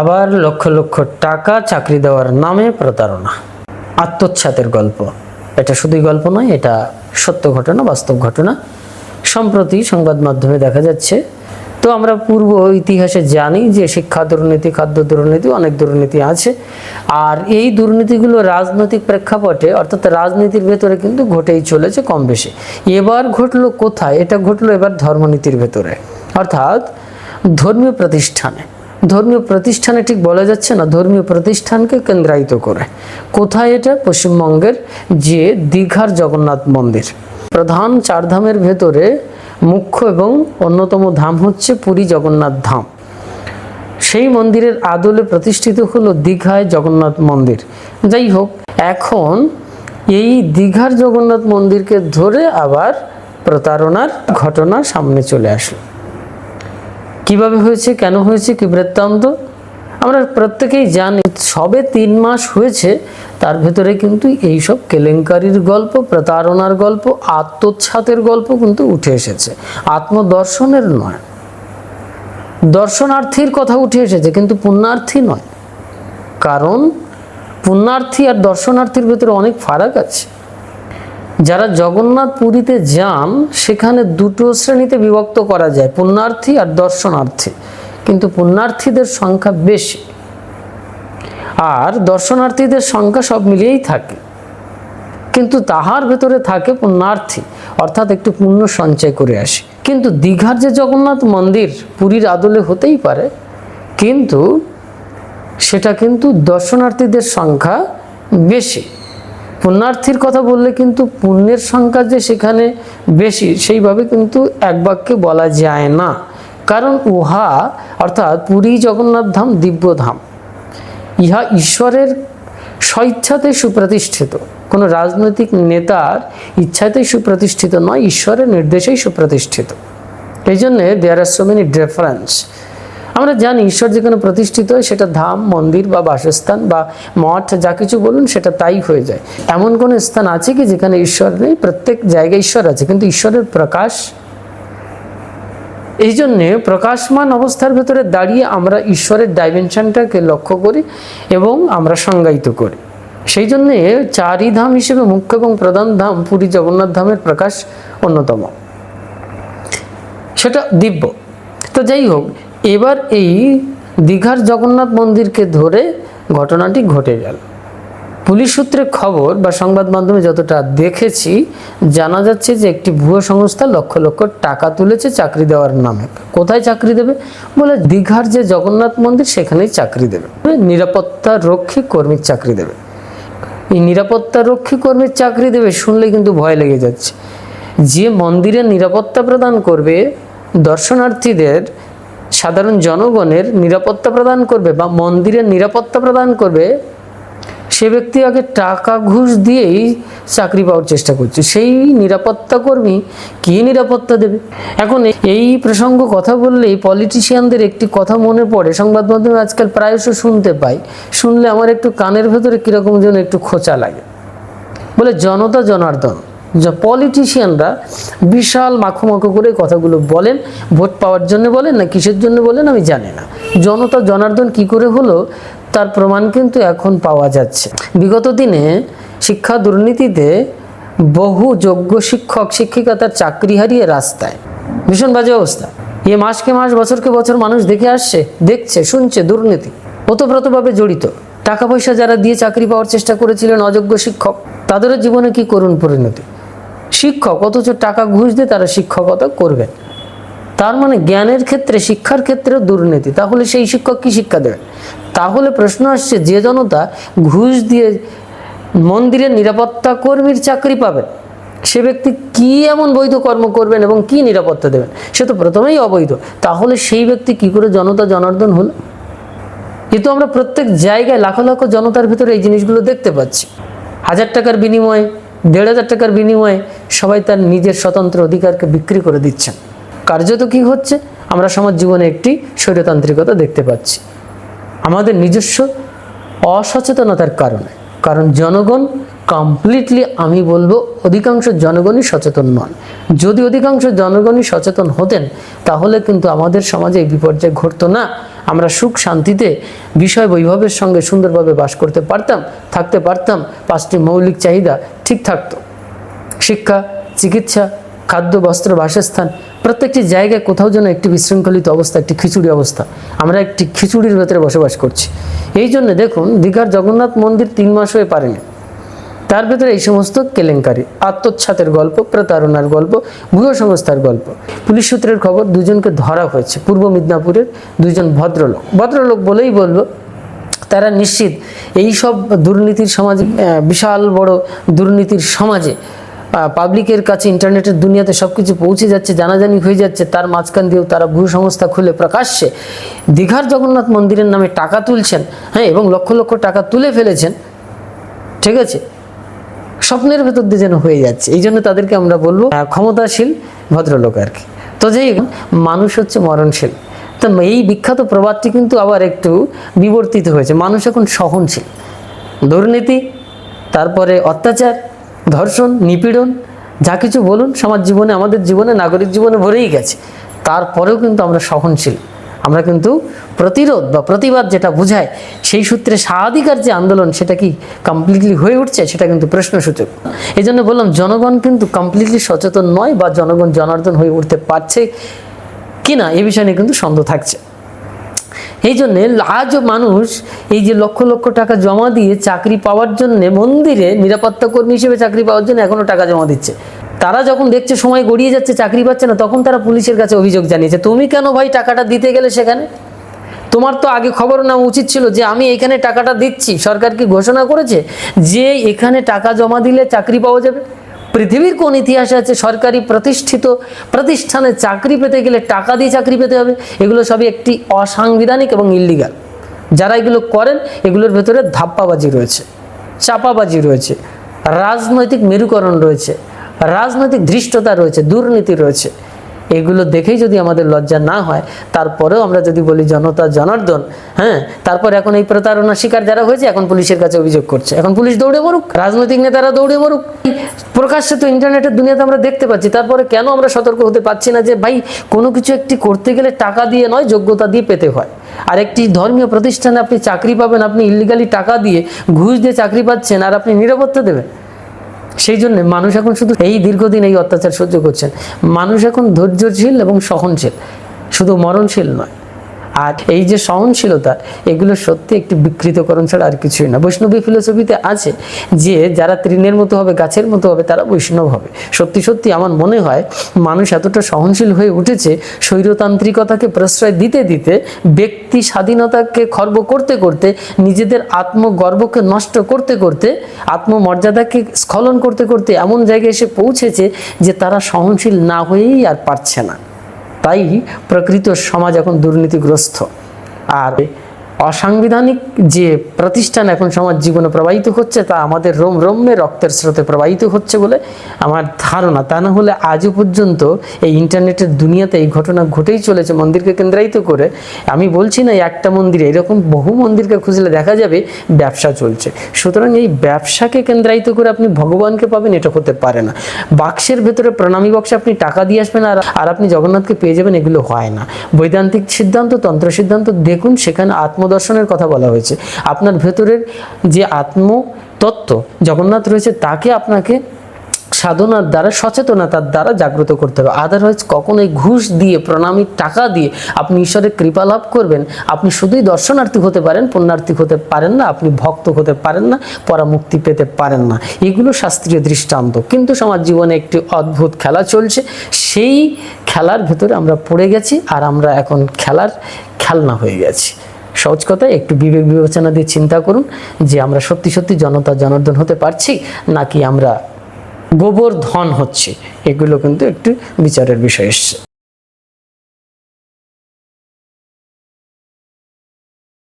আবার লক্ষ লক্ষ টাকা চাকরি দেওয়ার নামে প্রতারণা। আত্মচ্ছাতের গল্প। এটা শুধুই গল্প নয়, এটা সত্য ঘটনা, বাস্তব ঘটনা। সম্প্রতি সংবাদ মাধ্যমে দেখা যাচ্ছে, তো আমরা পূর্ব ইতিহাসে জানি যে শিক্ষা দুর্নীতি, খাদ্য দুর্নীতি, অনেক দুর্নীতি আছে। আর এই দুর্নীতিগুলো রাজনৈতিক প্রেক্ষাপটে, অর্থাৎ রাজনীতির ভেতরে কিন্তু ঘটেই চলেছে কম বেশি। এবার ঘটলো কোথায়? এটা ঘটলো এবার ধর্মনীতির ভেতরে। অর্থাৎ ধর্মীয় প্রতিষ্ঠানে। ধর্মীয় প্রতিষ্ঠানে ঠিক বলা যাচ্ছে না, ধর্মীয় প্রতিষ্ঠানকে কেন্দ্রায়িত করে। কোথায় এটা? পশ্চিমবঙ্গের যে দীঘার জগন্নাথ মন্দির। প্রধান চার ধামের ভেতরে মুখ্য এবং অন্যতম ধাম হচ্ছে পুরী জগন্নাথ ধাম। সেই মন্দিরের আদলে প্রতিষ্ঠিত হলো দীঘায় জগন্নাথ মন্দির। যাই হোক, এখন এই দীঘার জগন্নাথ মন্দিরকে ধরে আবার প্রতারণার ঘটনা সামনে চলে আসলো। কীভাবে হয়েছে, কেন হয়েছে, কি বৃত্তান্ত, আমরা প্রত্যেকেই জানি। সবে তিন মাস হয়েছে, তার ভেতরে কিন্তু এইসব কেলেঙ্কারির গল্প, প্রতারণার গল্প, আত্মচ্ছাতের গল্প কিন্তু উঠে এসেছে। আত্মদর্শনের নয়। দর্শনার্থীর কথা উঠে এসেছে, কিন্তু পুণ্যার্থী নয়। কারণ পুণ্যার্থী আর দর্শনার্থীর ভেতরে অনেক ফারাক আছে। যারা জগন্নাথ পুরীতে যান, সেখানে দুটো শ্রেণীতে বিভক্ত করা যায়, পুণ্যার্থী আর দর্শনার্থী। কিন্তু পুণ্যার্থীদের সংখ্যা বেশি। আর দর্শনার্থীদের সংখ্যা সব মিলিয়েই থাকে। কিন্তু তাহার ভেতরে থাকে পুণ্যার্থী, অর্থাৎ একটু পুণ্য সঞ্চয় করে আসে। কিন্তু দীঘার যে জগন্নাথ মন্দির, পুরীর আদলে হতেই পারে, কিন্তু সেটা কিন্তু দর্শনার্থীদের সংখ্যা বেশি। পুণ্যার্থীর কথা বললে কিন্তু পুণ্যের সংখ্যা যে সেখানে বেশি, সেইভাবে কিন্তু এক বাক্যে বলা যায় না। কারণ উহা অর্থাৎ পুরী জগন্নাথ ধাম, দিব্য ধাম, ইহা ঈশ্বরের স্বইচ্ছাতে সুপ্রতিষ্ঠিত। কোনো রাজনৈতিক নেতার ইচ্ছাতেই সুপ্রতিষ্ঠিত নয়, ঈশ্বরের নির্দেশেই সুপ্রতিষ্ঠিত। এই জন্যে there are so many difference আমরা জানি ঈশ্বর যেখানে প্রতিষ্ঠিত হয়, সেটা ধাম, মন্দির বা বাসস্থান বা মঠ, যা কিছু বলুন, সেটা তাই হয়ে যায়। এমন কোনো স্থান আছে কি যেখানে ঈশ্বর নেই? প্রত্যেক জায়গায় ঈশ্বর আছে, কিন্তু ঈশ্বরের প্রকাশ? এই জন্যে প্রকাশমান অবস্থার ভেতরে দাঁড়িয়ে আমরা ঈশ্বরের ডাইমেনশনটাকে লক্ষ্য করি এবং আমরা সংজ্ঞায়িত করি। সেই জন্যে চারি ধাম হিসেবে মুখ্য এবং প্রধান ধাম পুরী জগন্নাথ ধামের প্রকাশ অন্যতম। সেটা দিব্য। তো যাই হোক এবার এই দীঘার জগন্নাথ মন্দিরকে ধরে ঘটনাটি ঘটে গেল। পুলিশ সূত্রে খবর বা সংবাদ মাধ্যমে যতটা দেখেছি, জানা যাচ্ছে যে একটি ভুয়ো সংস্থা লক্ষ লক্ষ টাকা তুলেছে চাকরি দেওয়ার নামে। কোথায় চাকরি দেবে? বলে দীঘার যে জগন্নাথ মন্দির, সেখানেই চাকরি দেবে। নিরাপত্তা রক্ষী কর্মীর চাকরি দেবে। এই নিরাপত্তা রক্ষী কর্মীর চাকরি দেবে শুনলে কিন্তু ভয় লেগে যাচ্ছে। যে মন্দিরে নিরাপত্তা প্রদান করবে, দর্শনার্থীদের সাধারণ জনগণের নিরাপত্তা প্রদান করবে বা মন্দিরের নিরাপত্তা প্রদান করবে, সে ব্যক্তি আগে টাকা ঘুষ দিয়েই চাকরি পাওয়ার চেষ্টা করছে। সেই নিরাপত্তা কর্মী কি নিরাপত্তা দেবে? এখন এই প্রসঙ্গ কথা বললেই পলিটিশিয়ানদের একটি কথা মনে পড়ে। সংবাদ মাধ্যমে আজকাল প্রায়শ শুনতে পাই। শুনলে আমার একটু কানের ভেতরে কীরকম যেন একটু খোঁচা লাগে। বলে জনতা জনার্দন। যে পলিটিশিয়ানরা বিশাল মাখো মাখো করে কথাগুলো বলেন, ভোট পাওয়ার জন্য বলেন না কিসের জন্য বলেন আমি জানি না। জনতা জনার্দন কি করে হলো তার প্রমাণ কিন্তু এখন পাওয়া যাচ্ছে। বিগত দিনে শিক্ষা দুর্নীতিতে বহু যোগ্য শিক্ষক, শিক্ষিকা তার চাকরি হারিয়ে রাস্তায়। ভীষণ বাজে অবস্থা। এ মাসকে মাস বছরকে বছর মানুষ দেখে আসছে, দেখছে, শুনছে দুর্নীতি। ওতপ্রোতভাবে জড়িত। টাকা পয়সা যারা দিয়ে চাকরি পাওয়ার চেষ্টা করেছিলেন অযোগ্য শিক্ষক, তাদেরও জীবনে কি করুণ পরিণতি? শিক্ষক, অথচ টাকা ঘুষ দিয়ে তারা শিক্ষকতা করবেন তার মানে জ্ঞানের ক্ষেত্রে, শিক্ষার ক্ষেত্রেও দুর্নীতি। তাহলে সেই শিক্ষক কি শিক্ষা দেবেন তাহলে প্রশ্ন আসছে, যে জনতা ঘুষ দিয়ে মন্দিরের নিরাপত্তা কর্মীর চাকরি পাবেন সে ব্যক্তি কি এমন বৈধ কর্ম করবেন এবং কি নিরাপত্তা দেবেন? সে তো প্রথমেই অবৈধ। তাহলে সেই ব্যক্তি কি করে জনতা জনার্দন হলো? কিন্তু আমরা প্রত্যেক জায়গায় লাখ লাখ জনতার ভিতরে এই জিনিসগুলো দেখতে পাচ্ছি। হাজার টাকার বিনিময়ে দেড় হাজার টাকার বিনিময়ে সবাই তার নিজের স্বতন্ত্র অধিকারকে বিক্রি করে দিচ্ছেন কার্যত কি হচ্ছে? আমরা সমাজ জীবনে একটি স্বৈরতান্ত্রিকতা দেখতে পাচ্ছি। আমাদের নিজস্ব অসচেতনতার কারণে। কারণ জনগণ কমপ্লিটলি আমি বলব অধিকাংশ জনগণই সচেতন নন। যদি অধিকাংশ জনগণই সচেতন হতেন, তাহলে কিন্তু আমাদের সমাজে এই বিপর্যয় ঘটতো না। আমরা সুখ শান্তিতে বিষয় বৈভবের সঙ্গে সুন্দরভাবে বাস করতে পারতাম, থাকতে পারতাম, পাঁচটি মৌলিক চাহিদা ঠিক থাকতো। শিক্ষা, চিকিৎসা, খাদ্য, বস্ত্র, বাসস্থান প্রত্যেকটি জায়গায় কোথাও যেন একটি বিশৃঙ্খলিত অবস্থা, একটি খিচুড়ি অবস্থা। আমরা একটি খিচুড়ির ভেতরে বসবাস করছি। এই জন্য দেখুন, দীঘার জগন্নাথ মন্দির তিন মাস হয়ে পারেনি। তার ভেতরে এই সমস্ত কেলেঙ্কারি, আত্মচ্ছাতের গল্প, প্রতারণার গল্প ভুয়ো সংস্থার গল্প। পুলিশ সূত্রের খবর, দুজনকে ধরা হয়েছে। পূর্ব মিদনাপুরের দুজন ভদ্রলোক। ভদ্রলোক বলেই বলব, তারা নিশ্চিত, এই সব দুর্নীতির সমাজে বিশাল বড় দুর্নীতির সমাজে পাবলিকের কাছে ইন্টারনেটের দুনিয়াতে সব কিছু পৌঁছে যাচ্ছে, জানাজানি হয়ে যাচ্ছে, তার মাঝখান দিয়েও তারা ভূ সংস্থা খুলে প্রকাশ্যে দীঘার জগন্নাথ মন্দিরের নামে টাকা তুলছেন হ্যাঁ এবং লক্ষ লক্ষ টাকা তুলে ফেলেছেন, ঠিক আছে? স্বপ্নের ভেতর দিয়ে যেন হয়ে যাচ্ছে, এই জন্য তাদেরকে আমরা বলব ক্ষমতাশীল ভদ্রলোক আর কি। তো যেই মানুষ হচ্ছে মরণশীল। তো এই বিখ্যাত প্রবাদটি কিন্তু আবার একটু বিবর্তিত হয়েছে, মানুষ এখন সহনশীল। দুর্নীতি, তারপরে অত্যাচার ধর্ষণ, নিপীড়ন, যা কিছু বলুন সমাজ জীবনে, আমাদের জীবনে, নাগরিক জীবনে ভরেই গেছে। তারপরেও কিন্তু আমরা সহনশীল। আমরা কিন্তু প্রতিরোধ বা প্রতিবাদ যেটা বোঝায়, সেই সূত্রে স্বাধিকার যে আন্দোলন, সেটা কি কমপ্লিটলি হয়ে উঠছে? সেটা কিন্তু প্রশ্নসূচক। এই জন্য বললাম, জনগণ কিন্তু কমপ্লিটলি সচেতন নয় বা জনগণ জনার্দন হয়ে উঠতে পারছে কিনা, এ বিষয়ে নিয়ে কিন্তু সন্দেহ থাকছে। এই জন্যে আজও মানুষ এই যে লক্ষ লক্ষ টাকা জমা দিয়ে চাকরি পাওয়ার জন্য মন্দিরে নিরাপত্তা কর্মী হিসেবে চাকরি পাওয়ার জন্য এখনও টাকা জমা দিচ্ছে। তারা যখন দেখছে সময় গড়িয়ে যাচ্ছে, চাকরি পাচ্ছে না, তখন তারা পুলিশের কাছে অভিযোগ জানিয়েছে, তুমি কেন ভাই টাকাটা দিতে গেলে সেখানে? তোমার তো আগে খবর নেওয়া উচিত ছিল যে আমি এখানে টাকাটা দিচ্ছি, সরকার কি ঘোষণা করেছে যে এখানে টাকা জমা দিলে চাকরি পাওয়া যাবে? পৃথিবীর কোন ইতিহাসে আছে? সরকারি প্রতিষ্ঠিত প্রতিষ্ঠানে চাকরি পেতে গেলে টাকা দিয়ে চাকরি পেতে হবে। এগুলো সবই একটি অসাংবিধানিক এবং ইল্লিগাল যারা এগুলো করেন, এগুলোর ভেতরে ধাপ্পাবাজি রয়েছে, চাপাবাজি রয়েছে, রাজনৈতিক মেরুকরণ রয়েছে, রাজনৈতিক ধৃষ্টতা রয়েছে, দুর্নীতি রয়েছে। এগুলো দেখেই যদি আমাদের লজ্জা না হয়, তারপরেও আমরা যদি বলি জনতা, জনার্দন হ্যাঁ তারপর এখন এই প্রতারণা শিকার যারা হয়েছে, এখন পুলিশের কাছে অভিযোগ করছে। এখন পুলিশ দৌড়ে মরুক, রাজনৈতিক নেতারা দৌড়ে মরুক। প্রকাশ্যে তো ইন্টারনেটের দুনিয়াতে আমরা দেখতে পাচ্ছি, তারপরে কেন আমরা সতর্ক হতে পারছি না যে, ভাই, কোনো কিছু একটি করতে গেলে টাকা দিয়ে নয়, যোগ্যতা দিয়ে পেতে হয়। আর একটি ধর্মীয় প্রতিষ্ঠানে আপনি চাকরি পাবেন, আপনি ইলিগালি টাকা দিয়ে ঘুষ দিয়ে চাকরি পাচ্ছেন, আর আপনি নিরাপত্তা দেবেন। সেই জন্য মানুষ এখন শুধু এই দীর্ঘদিন এই অত্যাচার সহ্য করছেন। মানুষ এখন ধৈর্যশীল এবং সহনশীল। শুধু মরণশীল নয়। আর এই যে সহনশীলতা, এগুলো সত্যি একটি বিকৃতকরণ ছাড়া আর কিছুই না। বৈষ্ণবী ফিলোসফিতে আছে যে, যারা তৃণের মতো হবে, গাছের মতো হবে, তারা বৈষ্ণব হবে। সত্যি সত্যি আমার মনে হয় মানুষ এতটা সহনশীল হয়ে উঠেছে স্বৈরতান্ত্রিকতাকে প্রশ্রয় দিতে দিতে, ব্যক্তি স্বাধীনতাকে খর্ব করতে করতে, নিজেদের আত্মগর্বকে নষ্ট করতে করতে, আত্মমর্যাদাকে স্খলন করতে করতে এমন জায়গায় এসে পৌঁছেছে যে তারা সহনশীল না হয়েই আর পারছে না। তাই প্রকৃত সমাজ এখন দুর্নীতিগ্রস্ত। আর অসাংবিধানিক যে প্রতিষ্ঠান এখন সমাজ জীবনে প্রবাহিত হচ্ছে, তা আমাদের রোম রোমে রক্তের স্রোতে প্রবাহিত হচ্ছে বলে আমার ধারণা। তা না হলে আজও পর্যন্ত এই ইন্টারনেটের দুনিয়াতে এই ঘটনা ঘটেই চলেছে, মন্দিরকে কেন্দ্রায়িত করে। আমি বলছি না একটা মন্দিরে এরকম বহু মন্দিরকে খুঁজলে দেখা যাবে ব্যবসা চলছে। সুতরাং এই ব্যবসাকে কেন্দ্রায়িত করে আপনি ভগবানকে পাবেন, এটা হতে পারে না। বাক্সের ভেতরে প্রণামী বক্সে আপনি টাকা দিয়ে আসবেন আর আর আপনি জগন্নাথকে পেয়ে যাবেন, এগুলো হয় না। বৈদান্তিক সিদ্ধান্ত, তন্ত্র সিদ্ধান্ত, দেখুন সেখানে আত্মদর্শনের কথা বলা হয়েছে। আপনার ভেতরের যে আত্মতত্ত্ব জগন্নাথ রয়েছে, তাকে আপনাকে সাধনার দ্বারা, সচেতনতার দ্বারা জাগ্রত করতে হবে। আদারওয়াইজ কখনোই ঘুষ দিয়ে প্রণামীর টাকা দিয়ে আপনি ঈশ্বরের কৃপা লাভ করবেন। আপনি শুধুই দর্শনার্থী হতে পারেন, পুণ্যার্থী হতে পারেন না, আপনি ভক্ত হতে পারেন না, পরামুক্তি পেতে পারেন না। এগুলো শাস্ত্রীয় দৃষ্টান্ত। কিন্তু সমাজ জীবনে একটি অদ্ভুত খেলা চলছে। সেই খেলার ভেতরে আমরা পড়ে গেছি আর আমরা এখন খেলার খেলনা হয়ে গেছি। সহজ কথায় একটু বিবেক বিবেচনা দিয়ে চিন্তা করুন যে আমরা সত্যি সত্যি জনতা জনার্দন হতে পারছি নাকি আমরা গোবর ধন হচ্ছে? এগুলো কিন্তু একটু বিচারের বিষয় এসছে।